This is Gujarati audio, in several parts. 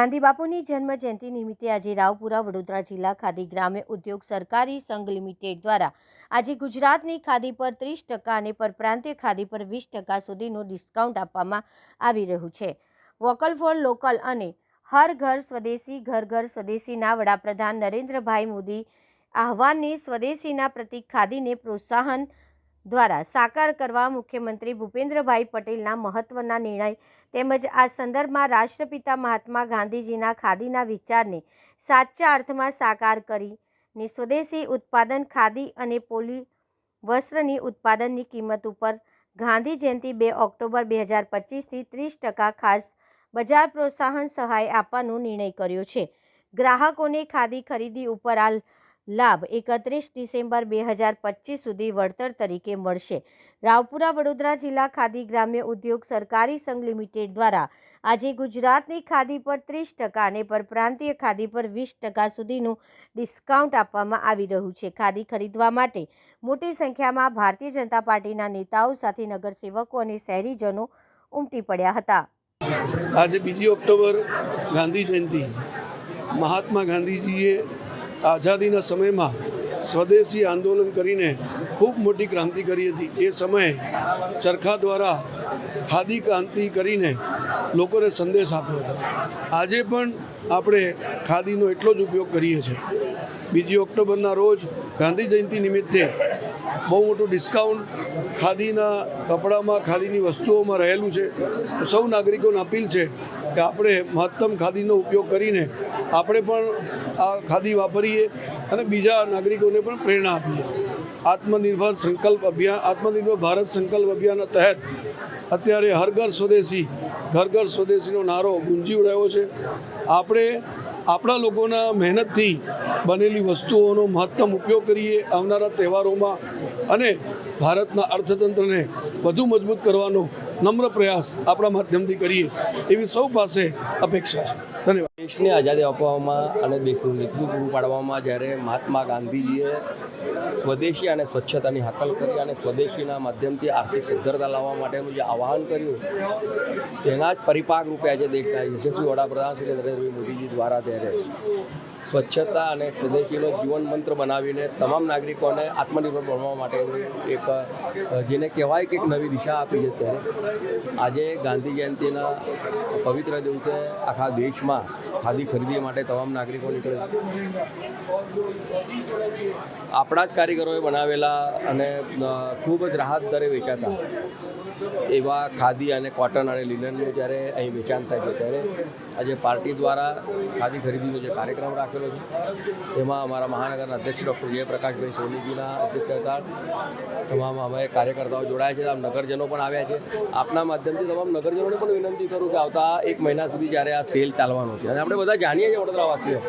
ગાંધી બાપુની જન્મ જયંતિ નિમિત્તે આજે રાવપુરા, વડોદરા જિલ્લા ખાદી ગ્રામ્ય ઉદ્યોગ સરકારી સંઘ લિમિટેડ દ્વારા આજે ગુજરાતની ખાદી પર ત્રીસ ટકા અને પરપ્રાંતીય ખાદી પર વીસ ટકા સુધીનું ડિસ્કાઉન્ટ આપવામાં આવી રહ્યું છે. વોકલ ફોર લોકલ અને હર ઘર સ્વદેશી, ઘર ઘર સ્વદેશીના વડાપ્રધાન નરેન્દ્રભાઈ મોદી આહવાનની સ્વદેશીના પ્રતિક ખાદીને પ્રોત્સાહન દ્વારા સાકાર કરવા મુખ્યમંત્રી ભૂપેન્દ્રભાઈ પટેલના મહત્વના નિર્ણય તેમજ આ સંદર્ભમાં રાષ્ટ્રપિતા મહાત્મા ગાંધીજીના ખાદીના વિચારને સાચા અર્થમાં સાકાર કરીને સ્વદેશી ઉત્પાદન, ખાદી અને પોલી વસ્ત્રની ઉત્પાદનની કિંમત ઉપર ગાંધી જયંતિ બે ઓક્ટોબર બે હજાર પચીસથી ત્રીસ ટકા ખાસ બજાર પ્રોત્સાહન સહાય આપવાનો નિર્ણય કર્યો છે. ગ્રાહકોને ખાદી ખરીદી ઉપર આ લાભ એકત્રીસ ડિસેમ્બર બે હજાર પચીસ સુધી વળતર તરીકે મળશે. રાવપુરા, વડોદરા જિલ્લા ખાદી ગ્રામ્ય ઉદ્યોગ સરકારી સંઘ લિમિટેડ દ્વારા આજે ગુજરાતની ખાદી પર ત્રીસ ટકા અને પરપ્રાંતીય ખાદી પર વીસ ટકા સુધીનું ડિસ્કાઉન્ટ આપવામાં આવી રહ્યું છે. ખાદી ખરીદવા માટે મોટી સંખ્યામાં ભારતીય જનતા પાર્ટીના નેતાઓ સાથે નગરસેવકો અને શહેરીજનો ઉમટી પડ્યા હતા. આજે બીજી ઓક્ટોબર ગાંધી જયંતિ. મહાત્મા ગાંધીજીએ આઝાદીના સમયમાં સ્વદેશી આંદોલન કરીને ખૂબ મોટી ક્રાંતિ કરી હતી. એ સમયે ચરખા દ્વારા ખાદી ક્રાંતિ કરીને લોકોને સંદેશ આપ્યો હતો. આજે પણ આપણે ખાદીનો એટલો જ ઉપયોગ કરીએ છીએ. બીજી ઓક્ટોબરના રોજ ગાંધી જયંતિ નિમિત્તે બહુ મોટું ડિસ્કાઉન્ટ ખાદીના કપડામાં, ખાદીની વસ્તુઓમાં રહેલું છે. સૌ નાગરિકોને અપીલ છે કે આપણે મહત્તમ ખાદીનો ઉપયોગ કરીને આપણે પણ આ ખાદી વાપરીએ અને બીજા નાગરિકોને પણ પ્રેરણા આપીએ. આત્મનિર્ભર સંકલ્પ અભિયાન, આત્મનિર્ભર ભારત સંકલ્પ અભિયાન તહેત અત્યારે હર ઘર સ્વદેશી, ઘર ઘર સ્વદેશીનો નારો ગુંજી રહ્યો છે. આપણે આપણા લોકોના મહેનતથી બનેલી વસ્તુઓનો મહત્તમ ઉપયોગ કરીએ આવનારા તહેવારોમાં અને ભારતના અર્થતંત્રને વધુ મજબૂત કરવાનો નમ્ર પ્રયાસ આપણા માધ્યમથી કરીએ એવી સૌ પાસે અપેક્ષા છે. ધન્યવાદ. દેશને આઝાદી આપવામાં અને દેશનું નેતૃત્વ પૂરું પાડવામાં જ્યારે મહાત્મા ગાંધીજીએ સ્વદેશી અને સ્વચ્છતાની હાકલ કરી અને સ્વદેશીના માધ્યમથી આર્થિક સદ્ધરતા લાવવા માટેનું જે આવાહન કર્યું, તેના જ પરિપાક રૂપે આજે દેશના યશસ્વી વડાપ્રધાન શ્રી નરેન્દ્રભાઈ મોદીજી દ્વારા ત્યારે સ્વચ્છતા અને સ્વદેશીનો જીવન મંત્ર બનાવીને તમામ નાગરિકોને આત્મનિર્ભર બનવા માટેની એક જેને કહેવાય કે એક નવી દિશા આપી છે ત્યારે આજે ગાંધી જયંતિના પવિત્ર દિવસે આખા દેશમાં ખાદી ખરીદી માટે તમામ નાગરિકો નીકળે આપણા જ કારીગરોએ બનાવેલા અને ખૂબ જ રાહત દરે વેચાતા એવા ખાદી અને કોટન અને લિનનનું જ્યારે અહીં વેચાણ થાય છે, ત્યારે આજે પાર્ટી દ્વારા ખાદી ખરીદીનો જે કાર્યક્રમ રાખેલો છે, એમાં અમારા મહાનગરના અધ્યક્ષ ડૉક્ટર જયપ્રકાશભાઈ સોનીજીના અધ્યક્ષતા તમામ અમે કાર્યકર્તાઓ જોડાયા છે તમામ નગરજનો પણ આવ્યા છે. આપના માધ્યમથી તમામ નગરજનોને પણ વિનંતી કરું કે આવતા એક મહિના સુધી જ્યારે આ સેલ ચાલવાનો છે. અને આપણે બધા જાણીએ છીએ વડોદરાવાસીઓ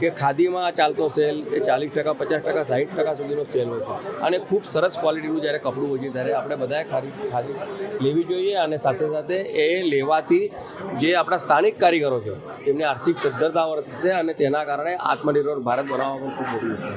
કે ખાદીમાં ચાલતો સેલ એ ચાલીસ ટકા, પચાસ ટકા સાઠ ટકા સુધીનો સેલ હોય છે. અને ખૂબ સરસ ક્વોલિટીનું જ્યારે કપડું હોય છે, ત્યારે આપણે બધાએ ખાદી ખાદી લેવી જોઈએ અને સાથે સાથે એ લેવાથી જે આપણા સ્થાનિક કારીગરો છે, તેમને આર્થિક સદ્ધરતા વર્તશે અને તેના કારણે આત્મનિર્ભર ભારત બનાવવામાં ખૂબ મોટી છે.